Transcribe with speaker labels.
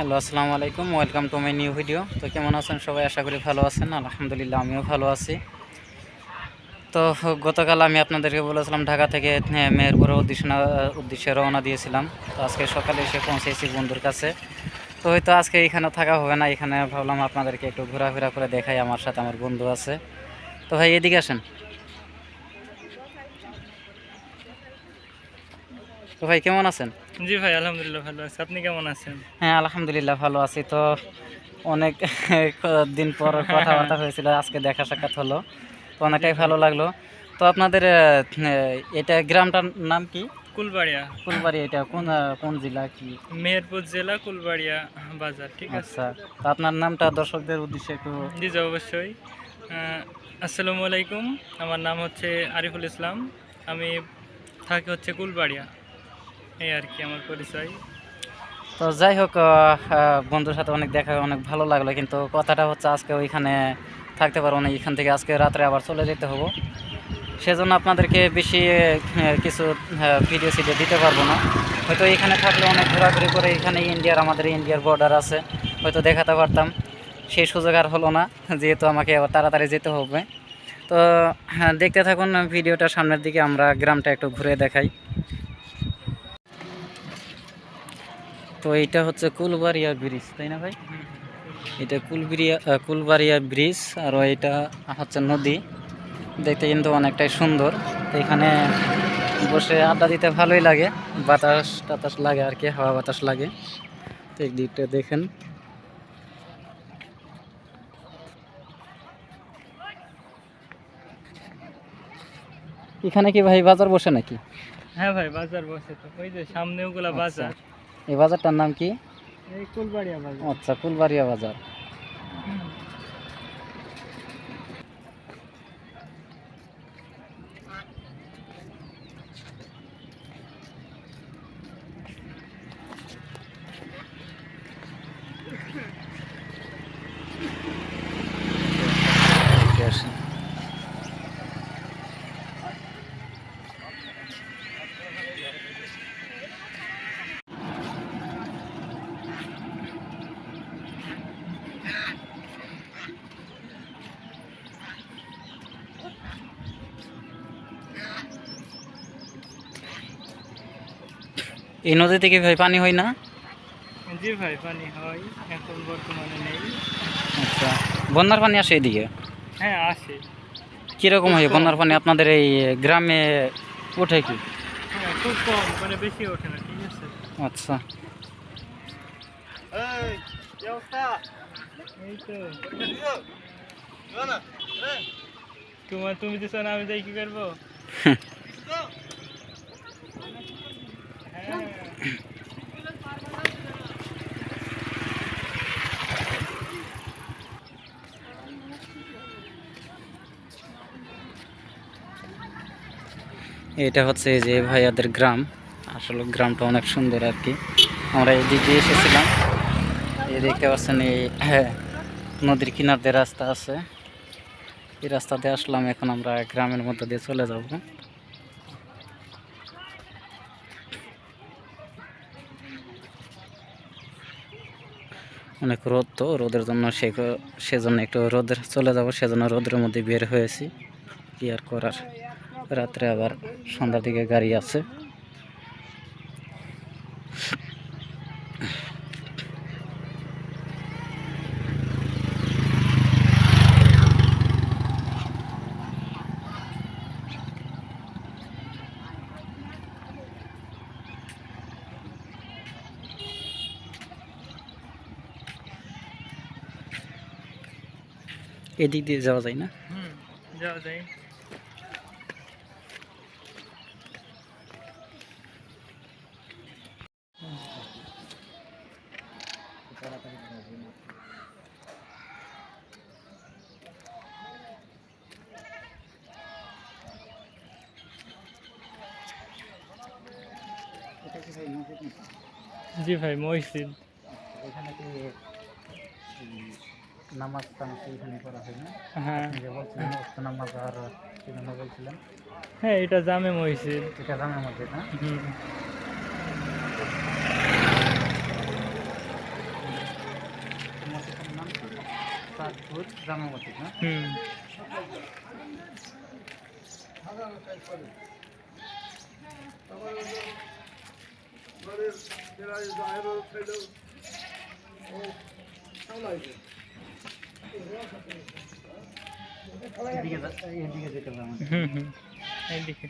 Speaker 1: Hello আসসালামু আলাইকুম। Welcome to my new video তো কেমন আছেন সবাই? আশা করি ভালো আছেন। আলহামদুলিল্লাহ আমিও ভালো আছি। তো গতকাল আমি আপনাদেরকে বলেছিলাম ঢাকা থেকে আহ, মেহেরপুরের উদ্দেশ্যে উদ্দেশ্যে রওনা দিয়েছিলাম। তো আজকে সকালে এসে পৌঁছেছি বন্ধুর কাছে। তো হয়তো আজকে এখানে থাকা হবে না এখানে ভাবলাম আপনাদেরকে একটু ঘোরাফেরা করে দেখাই। আমার সাথে আমার বন্ধু আছে। তো ভাই এদিকে আসেন। তো ভাই কেমন আছেন?
Speaker 2: জি ভাই আলহামদুলিল্লাহ ভালো আছি। আপনি কেমন আছেন?
Speaker 1: হ্যাঁ আলহামদুলিল্লাহ ভালো আছি। তো অনেক দিন পর কথাবার্তা হয়েছিল আজকে দেখা সাক্ষাৎ হলো। তো অনেকটাই ভালো লাগল। তো আপনাদের এটা গ্রামটার নাম কি?
Speaker 2: কুলবাড়িয়া।
Speaker 1: ফুলবাড়ি এটা কোন কোন জেলা কি?
Speaker 2: মেহেরপুর জেলা কুলবাড়িয়া বাজার ঠিক আছে?
Speaker 1: আচ্ছা তো আপনার নামটা দর্শকদের উদ্দেশ্যে একটু
Speaker 2: জি, অবশ্যই। আসসালামু আলাইকুম। আমার নাম হচ্ছে আরিফুল ইসলাম। আমি থাকি হচ্ছে কুলবাড়িয়া। আর কি আমার পরিচয়।
Speaker 1: তো যাই হোক বন্ধুর সাথে অনেক দেখা অনেক ভালো লাগল কিন্তু কথাটা হচ্ছে আজকে ওইখানে থাকতে পারব না এখান থেকে আজকে রাত্রে আবার চলে যেতে হব। সেজন্য আপনাদেরকে বেশি কিছু ভিডিও সিডিও দিতে পারব না। হয়তো এখানে থাকলে অনেক ঘোরাঘুরি করে এখানে ইন্ডিয়ার আমাদের ইন্ডিয়ার বর্ডার আছে হয়তো দেখাতে পারতাম। সেই সুযোগ আর হলো না যেহেতু আমাকে তাড়াতাড়ি যেতে হবে। তো হ্যাঁ, দেখতে থাকুন ভিডিওটা সামনের দিকে আমরা গ্রামটা একটু ঘুরে দেখাই। তো এইটা হচ্ছে কুলবাড়িয়া ব্রিজ তাই না ভাই? এটা কুলবিরিয়া কুলবাড়িয়া ব্রিজ আর এটা হচ্ছে নদী। দেখতে কিন্তু অনেকটাই সুন্দর। তো এখানে বসে আড্ডা দিতে ভালোই লাগে। বাতাস টাতাস লাগে আর কি হাওয়া বাতাস লাগে। তো এই দিকটা দেখেন। এখানে কি ভাই বাজার বসে নাকি?
Speaker 2: হ্যাঁ ভাই বাজার বসে তো। ওই যে সামনে ওগুলা
Speaker 1: আচ্ছা।
Speaker 2: বাজার।
Speaker 1: এই বাজারটার নাম কি?
Speaker 2: এই কুলবাড়িয়া বাজার।
Speaker 1: আচ্ছা কুলবাড়িয়া বাজার দেখে আসি। এই নদী থেকে ভাই পানি হয় না?
Speaker 2: জি ভাই পানি হয় এখন বর্তমানে নেই।
Speaker 1: আচ্ছা বন্যার পানি আসে এদিকে?
Speaker 2: হ্যাঁ আসে।
Speaker 1: কীরকম হয় বন্যার পানি আপনাদের এই গ্রামে ওঠে কি?
Speaker 2: হ্যাঁ খুব কম মানে বেশি ওঠে না ঠিক আছে।
Speaker 1: আচ্ছা।
Speaker 2: এই তো। তোমার তুমি দিছো না আমি যাই কি করব?
Speaker 1: এটা হচ্ছে যে ভাইয়াদের গ্রাম। আসলে গ্রামটা অনেক সুন্দর আর কি। আমরা এদিক এসেছিলাম। এই দেখতে পাচ্ছেন এই হ্যাঁ, নদীর কিনার দিয়ে রাস্তা আছে। এই রাস্তা দিয়ে আসলাম এখন আমরা গ্রামের মধ্যে দিয়ে চলে যাব। অনেক রোদ তো রোদের জন্য সে সেজন্য একটু রোদের চলে যাব সেজন্য রোদের মধ্যে বের হয়েছি। কি আর করার? রাত্রে আবার সন্ধ্যার দিকে গাড়ি আছে। এদিক দিয়ে যাওয়া যায় না?
Speaker 2: যাওয়া যায়। জি ভাই মসজিদ
Speaker 1: এখানে কি নামাজ টামাজ হ্যাঁ নামাজ আর সেখানে বলছিলেন?
Speaker 2: হ্যাঁ এটা জামে মসজিদ
Speaker 1: এটা জামে মসজিদ না? জামে মসজিদ না?
Speaker 2: হুম।
Speaker 1: এদিকে যা- এদিকে যেতে হবে আমাদের
Speaker 2: হুম হুম এইদিকে